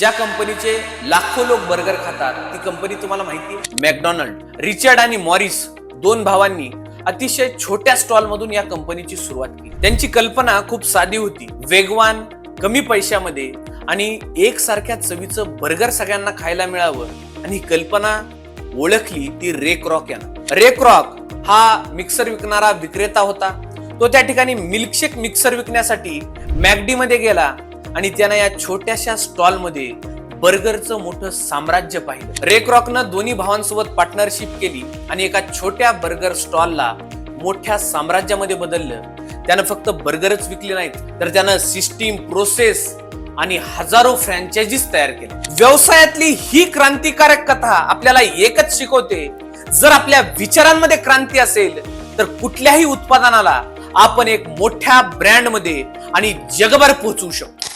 ज्या कंपनीचे लाखो लोक बर्गर खातात ती कंपनी तुम्हाला माहिती आहे? मॅकडॉनल्ड रिचर्ड आणि मॉरिस दोन भावांनी अतिशय छोट्या स्टॉल मधून या कंपनीची सुरुवात केली. त्यांची कल्पना खूप साधी होती. वेगवान कमी पैशामध्ये आणि एकसारख्या चवीचं बर्गर सगळ्यांना खायला मिळावं आणि ही कल्पना ओळखली ती रेक रॉक यानं. रेक रॉक हा मिक्सर विकणारा विक्रेता होता. तो त्या ठिकाणी मिल्कशेक मिक्सर विकण्यासाठी मॅगडी मध्ये गेला आणि त्यानं या छोट्याशा स्टॉलमध्ये बर्गरचं मोठं साम्राज्य पाहिलं. रेकरॉकनं दोन्ही भावांसोबत पार्टनरशिप केली आणि एका छोट्या बर्गर स्टॉलला मोठ्या साम्राज्यामध्ये बदललं. त्यानं फक्त बर्गरच विकले नाहीत तर त्यानं सिस्टीम प्रोसेस आणि हजारो फ्रँचायझीज तयार केले. व्यवसायातली ही क्रांतिकारक कथा आपल्याला एकच शिकवते जर आपल्या विचारांमध्ये क्रांती असेल तर कुठल्याही उत्पादनाला आपण एक मोठ्या ब्रँडमध्ये आणि जगभर पोहोचवू शकतो.